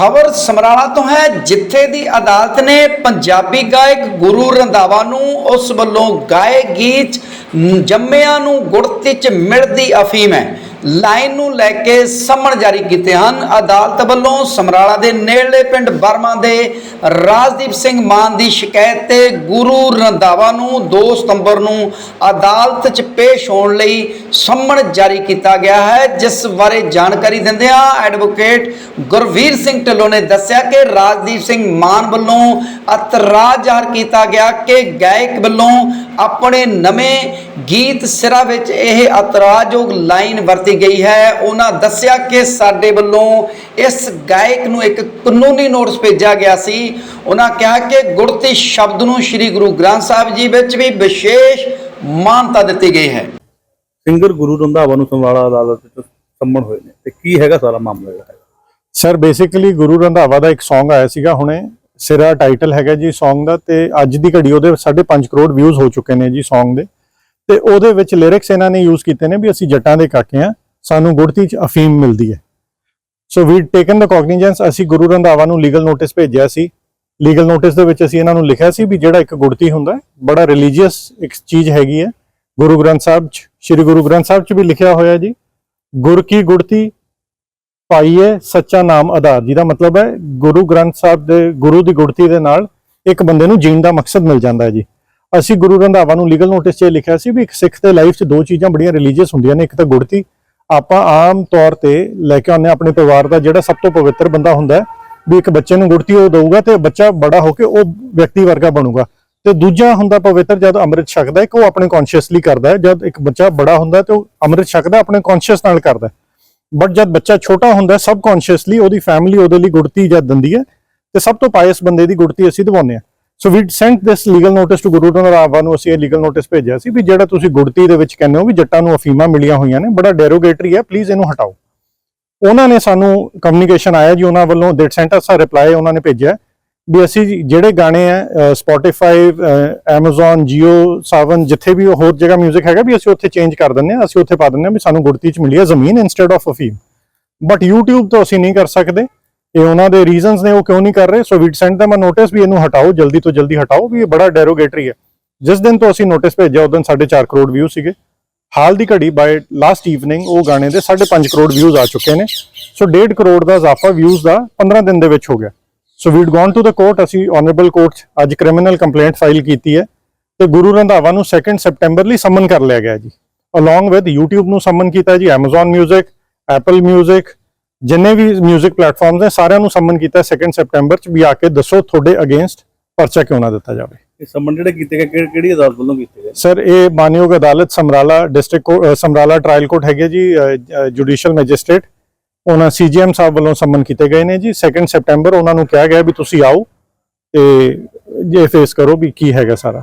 ਖਬਰ ਸਮਰਾਲਾ ਤੋਂ ਹੈ, ਜਿੱਥੇ ਦੀ ਅਦਾਲਤ ਨੇ ਪੰਜਾਬੀ ਗਾਇਕ ਗੁਰੂ ਰੰਧਾਵਾ ਨੂੰ ਉਸ ਵੱਲੋਂ ਗਾਏ ਗੀਤ ਜੰਮਿਆਂ ਨੂੰ ਗੁੜਤੀ ਚ ਮਿਲਦੀ ਅਫੀਮ ਹੈ। ਲਾਈਨ ਨੂੰ ਲੈ ਕੇ ਸੰਮਣ ਜਾਰੀ ਕੀਤੇ ਹਨ। ਅਦਾਲਤ ਵੱਲੋਂ ਸਮਰਾਲਾ ਦੇ ਨੇੜਲੇ ਪਿੰਡ ਬਰਮਾ ਦੇ ਰਾਜਦੀਪ ਸਿੰਘ ਮਾਨ ਦੀ ਸ਼ਿਕਾਇਤ ਤੇ ਗੁਰੂ ਰੰਧਾਵਾ ਨੂੰ 2 ਸਤੰਬਰ ਨੂੰ ਅਦਾਲਤ 'ਚ ਪੇਸ਼ ਹੋਣ ਲਈ ਸਮਣ ਜਾਰੀ ਕੀਤਾ ਗਿਆ ਹੈ, ਜਿਸ ਬਾਰੇ ਜਾਣਕਾਰੀ ਦਿੰਦਿਆਂ ਐਡਵੋਕੇਟ ਗੁਰਵੀਰ ਸਿੰਘ ਢਿੱਲੋਂ ਨੇ ਦੱਸਿਆ ਕਿ ਰਾਜਦੀਪ ਸਿੰਘ ਮਾਨ ਵੱਲੋਂ ਇਤਰਾਜ਼ ਜ਼ਾਹਰ ਕੀਤਾ ਗਿਆ ਕਿ ਗਾਇਕ ਵੱਲੋਂ ਆਪਣੇ ਨਵੇਂ ਗੀਤ ਸਿਰਾ ਵਿੱਚ ਇਹ ਇਤਰਾਜ਼ਯੋਗ ਲਾਈਨ ਵਰਤੀ ਗਈ ਹੈ। ਉਹਨਾਂ ਦੱਸਿਆ ਕਿ ਸਾਡੇ ਵੱਲੋਂ ਇਸ ਗਾਇਕ ਨੂੰ ਇੱਕ ਕਾਨੂੰਨੀ ਨੋਟਿਸ ਭੇਜਿਆ ਗਿਆ ਸੀ। ਉਹਨਾਂ ਕਿਹਾ ਕਿ ਗੁਰਤੀ ਸ਼ਬਦ ਨੂੰ ਸ੍ਰੀ ਗੁਰੂ ਗ੍ਰੰਥ ਸਾਹਿਬ ਜੀ ਵਿੱਚ ਵੀ ਵਿਸ਼ੇਸ਼ ਮਾਨਤਾ ਦਿੱਤੀ ਗਈ ਹੈ। ਸਿੰਗਰ ਗੁਰੂ ਰੰਧਾਵਾ ਨੂੰ ਸਮਰਾਲਾ ਅਦਾਲਤ ਵਿੱਚ ਸੰਮਣ ਹੋਏ ਨੇ। ਤੇ ਕੀ ਹੈਗਾ ਸਾਰਾ ਮਾਮਲਾ ਜਿਹੜਾ ਹੈ ਸਰ ਬੇਸਿਕਲੀ ਗੁਰੂ ਰੰਧਾਵਾ ਦਾ ਇੱਕ Song ਆਇਆ ਸੀਗਾ ਹੁਣੇ। ਸਿਰਾ ਟਾਈਟਲ ਹੈਗਾ ਜੀ Song ਦਾ ਤੇ ਅੱਜ ਦੀ ਘੜੀ ਉਹਦੇ 5.5 ਕਰੋੜ ਵਿਊਜ਼ ਹੋ ਚੁੱਕੇ ਨੇ ਜੀ Song ਦੇ। ਤੇ ਉਹਦੇ ਵਿੱਚ ਲਿਰਿਕਸ ਇਹਨਾਂ ਨੇ ਯੂਜ਼ ਕੀਤੇ ਨੇ ਵੀ ਅਸੀਂ ਜੱਟਾਂ ਦੇ ਕਾਕੇ ਆ ਸਾਨੂੰ ਗੁੜਤੀ ਚ ਅਫੀਮ ਮਿਲਦੀ ਹੈ। ਸੋ ਵੀ ਟੇਕਨ ਦਾ ਕੌਗਨੀਜੈਂਸ ਅਸੀਂ ਗੁਰੂ ਰੰਧਾਵਾ ਨੂੰ ਲੀਗਲ ਨੋਟਿਸ ਭੇਜਿਆ ਸੀ। ਲੀਗਲ ਨੋਟਿਸ ਦੇ ਵਿੱਚ ਅਸੀਂ ਇਹਨਾਂ ਨੂੰ ਲਿਖਿਆ ਸੀ ਵੀ ਜਿਹੜਾ ਇੱਕ ਗੁੜਤੀ ਹੁੰਦਾ ਬੜਾ ਰਿਲੀਜੀਅਸ ਇੱਕ ਚੀਜ਼ ਹੈਗੀ ਹੈ। ਗੁਰੂ ਗ੍ਰੰਥ ਸਾਹਿਬ ਚ, ਸ੍ਰੀ ਗੁਰੂ ਗ੍ਰੰਥ ਸਾਹਿਬ ਚ ਵੀ ਲਿਖਿਆ ਹੋਇਆ ਜੀ। ਗੁਰ ਕੀ ਗੁੜਤੀ ਪਾਈਏ ਸੱਚਾ ਨਾਮ ਆਧਾਰ, ਜਿਹਦਾ ਮਤਲਬ ਹੈ ਗੁਰੂ ਗ੍ਰੰਥ ਸਾਹਿਬ ਦੇ, ਗੁਰੂ ਦੀ ਗੁੜਤੀ ਦੇ ਨਾਲ ਇੱਕ ਬੰਦੇ ਨੂੰ ਜੀਣ ਦਾ ਮਕਸਦ ਮਿਲ ਜਾਂਦਾ ਹੈ ਜੀ। ਅਸੀਂ ਗੁਰੂ ਰੰਧਾਵਾ ਨੂੰ ਲੀਗਲ ਨੋਟਿਸ 'ਚ ਲਿਖਿਆ ਸੀ ਵੀ ਇੱਕ ਸਿੱਖ ਦੇ ਲਾਈਫ 'ਚ ਦੋ ਚੀਜ਼ਾਂ ਬੜੀਆਂ ਰਿਲੀਜੀਅਸ ਹੁੰਦੀਆਂ ਨੇ, ਇੱਕ ਤਾਂ ਗੁੜਤੀ। ਆਪਾਂ ਆਮ ਤੌਰ ਤੇ ਲੈ ਕੇ ਆਉਂਦੇ ਹਾਂ ਆਪਣੇ ਪਰਿਵਾਰ ਦਾ ਜਿਹੜਾ ਸਭ ਤੋਂ ਪਵਿੱਤਰ ਬੰਦਾ ਹੁੰਦਾ ਵੀ ਇੱਕ ਬੱਚੇ ਨੂੰ ਗੁੜਤੀ ਉਹ ਦਊਗਾ ਤੇ ਬੱਚਾ ਬੜਾ ਹੋ ਕੇ ਉਹ ਵਿਅਕਤੀ ਵਰਗਾ ਬਣੂਗਾ। ਤੇ ਦੂਜਾ ਹੁੰਦਾ ਪਵਿੱਤਰ ਜਦ ਅੰਮ੍ਰਿਤ ਛਕਦਾ ਹੈ ਕਿ ਉਹ ਆਪਣੇ ਕੌਨਸ਼ੀਅਸਲੀ ਕਰਦਾ ਹੈ। ਜਦ ਇੱਕ ਬੱਚਾ ਬੜਾ ਹੁੰਦਾ ਹੈ ਤੇ ਉਹ ਅੰਮ੍ਰਿਤ ਛਕਦਾ ਆਪਣੇ ਕੌਨਸ਼ੀਅਸ ਨਾਲ ਕਰਦਾ ਬਟ ਜਦ ਬੱਚਾ ਛੋਟਾ ਹੁੰਦਾ ਸਬ ਕੌਨਸ਼ੀਅਸਲੀ ਉਹਦੀ ਫੈਮਿਲੀ ਉਹਦੇ ਲਈ ਗੁੜਤੀ ਜਦ ਦਿੰਦੀ ਹੈ, ਤੇ ਸਭ ਤੋਂ ਪਾਇਸ ਬੰਦੇ ਦੀ ਗੁੜਤੀ ਅਸੀਂ ਦਿਵਾਉਂਦੇ ਹਾਂ। So we sent this legal notice to Guru Randhawa ਨੂੰ ਅਸੀਂ ਇਹ ਲੀਗਲ ਨੋਟਿਸ ਭੇਜਿਆ ਸੀ ਵੀ ਜਿਹੜਾ ਤੁਸੀਂ ਗੁੜਤੀ ਦੇ ਵਿੱਚ ਕਹਿੰਦੇ ਹੋ ਵੀ ਜੱਟਾਂ ਨੂੰ ਅਫੀਮਾਂ ਮਿਲੀਆਂ ਹੋਈਆਂ ਨੇ, ਬੜਾ ਡੈਰੋਗੇਟਰੀ ਹੈ ਪਲੀਜ਼ ਇਹਨੂੰ ਹਟਾਓ। ਉਹਨਾਂ ਨੇ ਸਾਨੂੰ ਕਮਿਊਨੀਕੇਸ਼ਨ ਆਇਆ ਜੀ, ਉਹਨਾਂ ਵੱਲੋਂ ਦੇਟ ਸੈਂਟ ਅਸ ਰਿਪਲਾਈ ਉਹਨਾਂ ਨੇ ਭੇਜਿਆ ਵੀ ਅਸੀਂ ਜਿਹੜੇ ਗਾਣੇ ਆ ਸਪੋਟੀਫਾਈ Amazon, Jio ਸਾਵਨ ਜਿੱਥੇ ਵੀ ਹੋਰ ਜਗ੍ਹਾ 뮤직 ਹੈਗਾ ਵੀ ਅਸੀਂ ਉੱਥੇ ਚੇਂਜ ਕਰ ਦਿੰਨੇ ਆ ਅਸੀਂ ਉੱਥੇ ਪਾ ਦਿੰਨੇ ਆ ਵੀ ਸਾਨੂੰ ਗੁੜਤੀ ਚ ਮਿਲੀ ਹੈ ਜ਼ਮੀਨ ਇਨਸਟੈਡ ਆਫ ਅਫੀਮ ਬਟ YouTube ਤੋਂ ਅਸੀਂ ਨਹੀਂ ਕਰ ਸਕਦੇ। ਇਹ ਉਹਨਾਂ ਦੇ ਰੀਜ਼ਨਸ ਨੇ, ਉਹ ਕਿਉਂ ਨਹੀਂ ਕਰ ਰਹੇ? So we'd send them a notice ਵੀ ਇਹਨੂੰ ਹਟਾਓ, ਜਲਦੀ ਤੋਂ ਜਲਦੀ ਹਟਾਓ, ਵੀ ਇਹ ਬੜਾ ਡੈਰੋਗੇਟਰੀ ਹੈ। ਜਿਸ ਦਿਨ ਤੋਂ ਅਸੀਂ ਨੋਟਿਸ ਭੇਜਿਆ, ਉਸ ਦਿਨ 4.5 ਕਰੋੜ ਵਿਊ ਸੀਗੇ। ਹਾਲ ਦੀ ਘੜੀ ਬਾਈ ਲਾਸਟ ਈਵਨਿੰਗ ਉਹ ਗਾਣੇ ਦੇ 5.5 ਕਰੋੜ ਵਿਊਜ਼ ਆ ਚੁੱਕੇ ਨੇ। ਸੋ 1.5 ਕਰੋੜ ਦਾ ਇਜ਼ਾਫਾ ਵਿਊਜ਼ ਦਾ 15 ਦਿਨ ਦੇ ਵਿੱਚ ਹੋ ਗਿਆ। So we'd gone to the court ਅਸੀਂ ਆਨਰੇਬਲ ਕੋਰਟ 'ਚ ਅੱਜ ਕ੍ਰਿਮੀਨਲ ਕੰਪਲੇਂਟ ਫਾਈਲ ਕੀਤੀ ਹੈ। ਤੇ ਗੁਰੂ ਰੰਧਾਵਾ ਨੂੰ 2 ਸੈਪਟੈਂਬਰ ਲਈ ਸਮਨ ਕਰ ਲਿਆ ਗਿਆ ਜੀ। ਅਲੋਂਗ ਵਿਦ YouTube ਨੂੰ ਸਮਨ ਕੀਤਾ ਜੀ, Amazon Music, Apple Music ਜਿੰਨੇ ਵੀ 뮤직 ਪਲੇਟਫਾਰਮਸ ਨੇ ਸਾਰਿਆਂ ਨੂੰ ਸਮਨ ਕੀਤਾ 2 ਸੈਪਟੈਂਬਰ 'ਚ ਵੀ ਆ ਕੇ ਦੱਸੋ ਤੁਹਾਡੇ ਅਗੇਂਸਟ ਪਰਚਾ ਕਿਉਂ ਨਾ ਦਿੱਤਾ ਜਾਵੇ। ਇਹ ਸੰਮਣ ਜਿਹੜੇ ਕੀਤੇ ਗਏ ਕਿਹੜੀ- ਕਿਹੜੀ ਅਦਾਲਤ ਵੱਲੋਂ ਕੀਤੇ ਗਏ? ਸਰ ਇਹ ਮਾਨਯੋਗ ਅਦਾਲਤ Samrala district Samrala trial court ਹੈਗੇ ਜੀ ਜੁਡੀਸ਼ੀਅਲ ਮੈਜਿਸਟ੍ਰੇਟ ਉਹਨਾਂ ਸੀਜੀਐਮ ਸਾਹਿਬ ਵੱਲੋਂ ਸਮਨ ਕੀਤੇ ਗਏ ਨੇ ਜੀ। 2 ਸੈਪਟੈਂਬਰ ਉਹਨਾਂ ਨੂੰ ਕਿਹਾ ਗਿਆ ਵੀ ਤੁਸੀਂ ਆਓ ਤੇ ਇਹ ਫੇਸ ਕਰੋ ਵੀ ਕੀ ਹੈਗਾ ਸਾਰਾ।